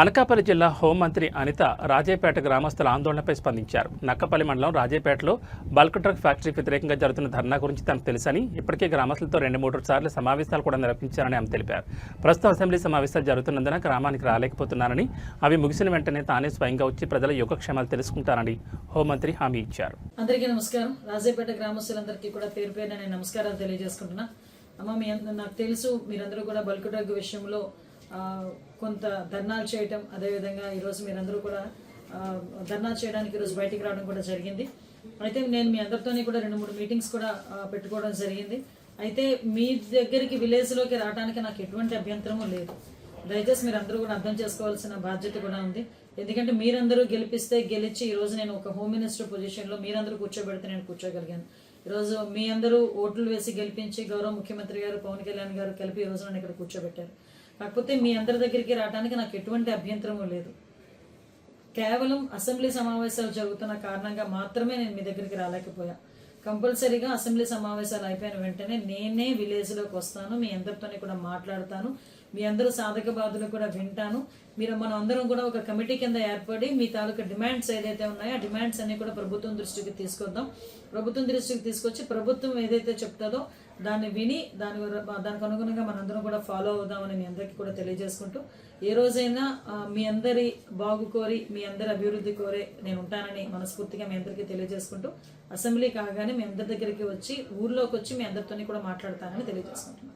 అనకాపల్లి జిల్లా హోంమంత్రి అనిత రాజేపేట గ్రామస్తుల ఆందోళనపై స్పందించారు. నక్కపల్లి మండలం రాజేపేటలో బల్క్ ట్రక్ ఫ్యాక్టరీకి వ్యతిరేకంగా జరుగుతున్న ధర్నా గురించి తనకు తెలుసని ఇప్పటికే గ్రామస్తులతో రెండు మూడు సార్లు సమావేశాలు కూడా నిర్వహించారని ఆమె తెలిపారు. ప్రస్తుతం అసెంబ్లీ సమావేశాలు జరుగుతున్నందున గ్రామానికి రాలేకపోతున్నారని అవి ముగిసిన వెంటనే తానే స్వయంగా వచ్చి ప్రజల యోగక్షేమాలు తెలుసుకుంటానని హోంమంత్రి హామీ ఇచ్చారు. అందరికీ నమస్కారం. రాజేపేట గ్రామస్తులందరికీ కూడా పేరు పేరు నమస్కారాలు తెలియజేసుకుంటున్నా. అమ్మ మీ నాకు తెలుసు మీరందరూ కూడా బల్క్ డ్రగ్ విషయంలో కొంత ధర్నాలు చేయటం అదేవిధంగా ఈరోజు మీరందరూ కూడా ధర్నాలు చేయడానికి ఈరోజు బయటికి రావడం కూడా జరిగింది. అయితే నేను మీ అందరితోని కూడా రెండు మూడు మీటింగ్స్ కూడా పెట్టుకోవడం జరిగింది. అయితే మీ దగ్గరికి విలేజ్లోకి రావడానికి నాకు ఎటువంటి అభ్యంతరము లేదు. దయచేసి మీరు అందరూ కూడా అర్థం చేసుకోవాల్సిన బాధ్యత కూడా ఉంది. ఎందుకంటే మీరందరూ గెలిపిస్తే గెలిచి ఈరోజు నేను ఒక హోమ్ మినిస్టర్ పొజిషన్లో మీరందరూ కూర్చోబెడితే నేను కూర్చోగలిగాను. ఈరోజు మీ అందరూ ఓట్లు వేసి గెలిపించి గౌరవ ముఖ్యమంత్రి గారు పవన్ కళ్యాణ్ గారు కలిపి ఈ రోజు నన్ను ఇక్కడ కూర్చోబెట్టారు. కాకపోతే మీ అందరి దగ్గరికి రావడానికి నాకు ఎటువంటి అభ్యంతరము లేదు. కేవలం అసెంబ్లీ సమావేశాలు జరుగుతున్న కారణంగా మాత్రమే నేను మీ దగ్గరికి రాలేకపోయా. కంపల్సరీగా అసెంబ్లీ సమావేశాలు అయిపోయిన వెంటనే నేనే విలేజ్లోకి వస్తాను మీ అందరితోనే కూడా మాట్లాడతాను. మీ అందరూ సాధక బాధలు కూడా వింటాను. మీరు మనం అందరం కూడా ఒక కమిటీ కింద ఏర్పడి మీ తాలూకా డిమాండ్స్ ఏదైతే ఉన్నాయో ఆ డిమాండ్స్ అన్ని కూడా ప్రభుత్వం దృష్టికి తీసుకొద్దాం. ప్రభుత్వం దృష్టికి తీసుకొచ్చి ప్రభుత్వం ఏదైతే చెప్తుందో దాన్ని విని దాని దానికి అనుగుణంగా మనందరం కూడా ఫాలో అవుదామని మీ అందరికీ కూడా తెలియజేసుకుంటూ ఏ రోజైనా మీ అందరి బాగు కోరి మీ అందరి అభివృద్ధి కోరే నేను ఉంటానని మనస్ఫూర్తిగా మీ అందరికీ తెలియజేసుకుంటూ అసెంబ్లీ కాగానే మీ అందరి దగ్గరికి వచ్చి ఊర్లోకి వచ్చి మీ అందరితోని కూడా మాట్లాడతానని తెలియజేసుకుంటున్నాను.